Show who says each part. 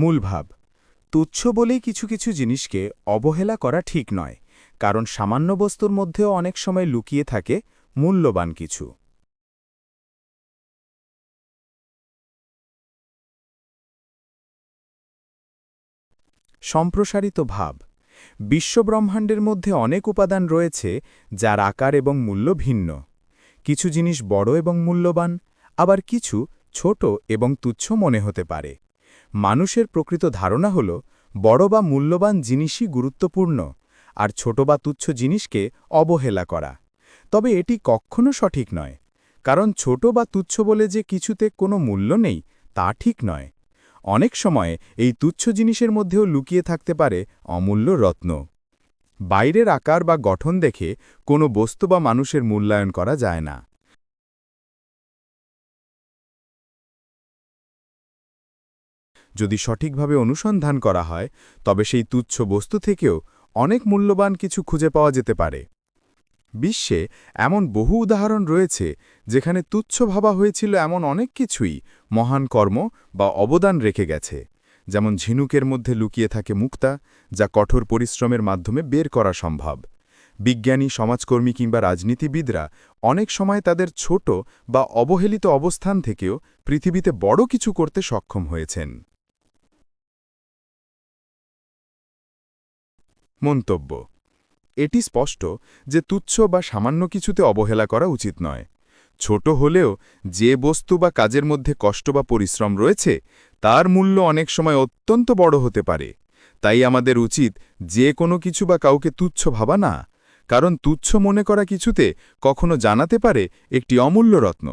Speaker 1: মূলভাব। তুচ্ছ বলেই কিছু কিছু জিনিসকে অবহেলা করা ঠিক নয়, কারণ সামান্য বস্তুর মধ্যেও অনেক সময় লুকিয়ে থাকে মূল্যবান কিছু। সম্প্রসারিত ভাব। বিশ্বব্রহ্মাণ্ডের মধ্যে অনেক উপাদান রয়েছে, যার আকার এবং মূল্য ভিন্ন। কিছু জিনিস বড় এবং মূল্যবান, আবার কিছু ছোট এবং তুচ্ছ মনে হতে পারে। মানুষের প্রকৃত ধারণা হল, বড় বা মূল্যবান জিনিসই গুরুত্বপূর্ণ, আর ছোট বা তুচ্ছ জিনিসকে অবহেলা করা। তবে এটি কখনো সঠিক নয়, কারণ ছোট বা তুচ্ছ বলে যে কিছুতে কোনো মূল্য নেই, তা ঠিক নয়। অনেক সময় এই তুচ্ছ জিনিসের মধ্যেও লুকিয়ে থাকতে পারে অমূল্য রত্ন। বাইরের আকার বা গঠন দেখে কোনো বস্তু বা মানুষের মূল্যায়ন করা যায় না। যদি সঠিকভাবে অনুসন্ধান করা হয়, তবে সেই তুচ্ছ বস্তু থেকেও অনেক মূল্যবান কিছু খুঁজে পাওয়া যেতে পারে। বিশ্বে এমন বহু উদাহরণ রয়েছে, যেখানে তুচ্ছ ভাবা হয়েছিল এমন অনেক কিছুই মহান কর্ম বা অবদান রেখে গেছে। যেমন ঝিনুকের মধ্যে লুকিয়ে থাকে মুক্তা, যা কঠোর পরিশ্রমের মাধ্যমে বের করা সম্ভব। বিজ্ঞানী, সমাজকর্মী কিংবা রাজনীতিবিদরা অনেক সময় তাদের ছোট বা অবহেলিত অবস্থান থেকেও পৃথিবীতে বড় কিছু করতে সক্ষম হয়েছেন। মন্তব্য। এটি স্পষ্ট যে তুচ্ছ বা সামান্য কিছুতে অবহেলা করা উচিত নয়। ছোট হলেও যে বস্তু বা কাজের মধ্যে কষ্ট বা পরিশ্রম রয়েছে, তার মূল্য অনেক সময় অত্যন্ত বড় হতে পারে। তাই আমাদের উচিত যে কোনো কিছু বা কাউকে তুচ্ছ ভাবা না, কারণ তুচ্ছ মনে করা কিছুতে কখনো জানাতে পারে একটি অমূল্য রত্ন।